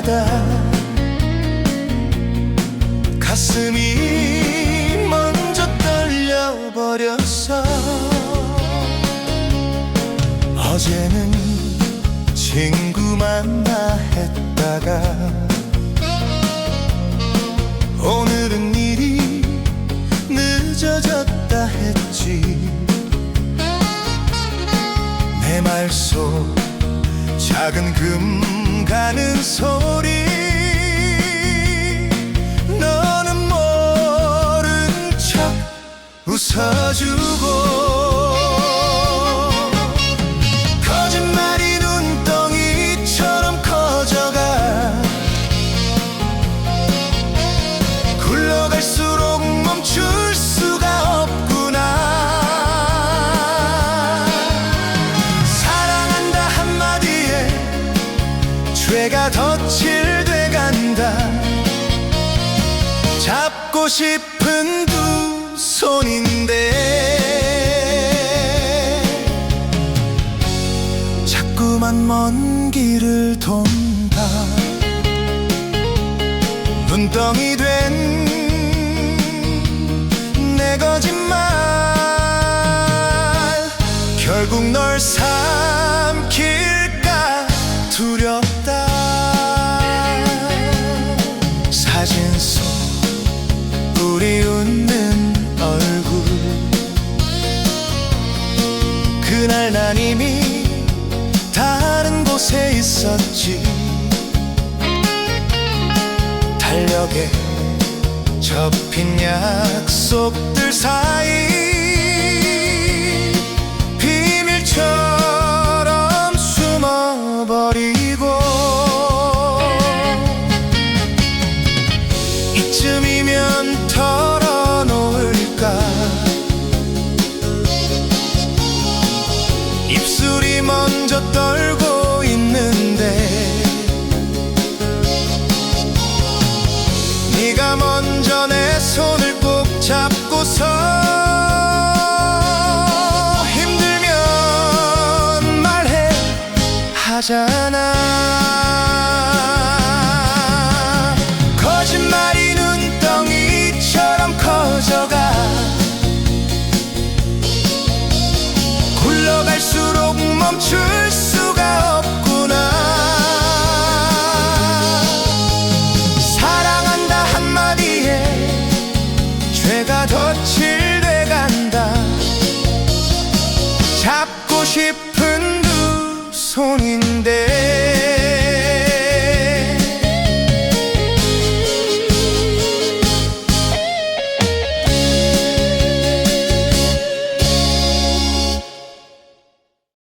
때마다. 가슴이 먼저 떨려버렸어 어제는 친구 만나 했다가 오늘은 일이 늦어졌다 했지. 내 말 속 작은 금 가는 소리. 너는 모른 척 웃어주고 죄가 덧칠 돼 간다. 잡고 싶은 두 손인데 자꾸만 먼 길을 돈다. 눈덩이 된 내 거짓말. 결국 널 삼킬까 두렵다. 사진 속 우리 웃는 얼굴. 그날 난 이미 다른 곳에 있었지. 달력에 접힌 약속들 사이 이쯤이면 털어놓을까? 입술이 먼저 떨고 있는데 네가 먼저 내 손을 꼭 잡고서 힘들면 말해 하잖 죄가 덧칠돼 간다. 잡고 싶은 두 손인데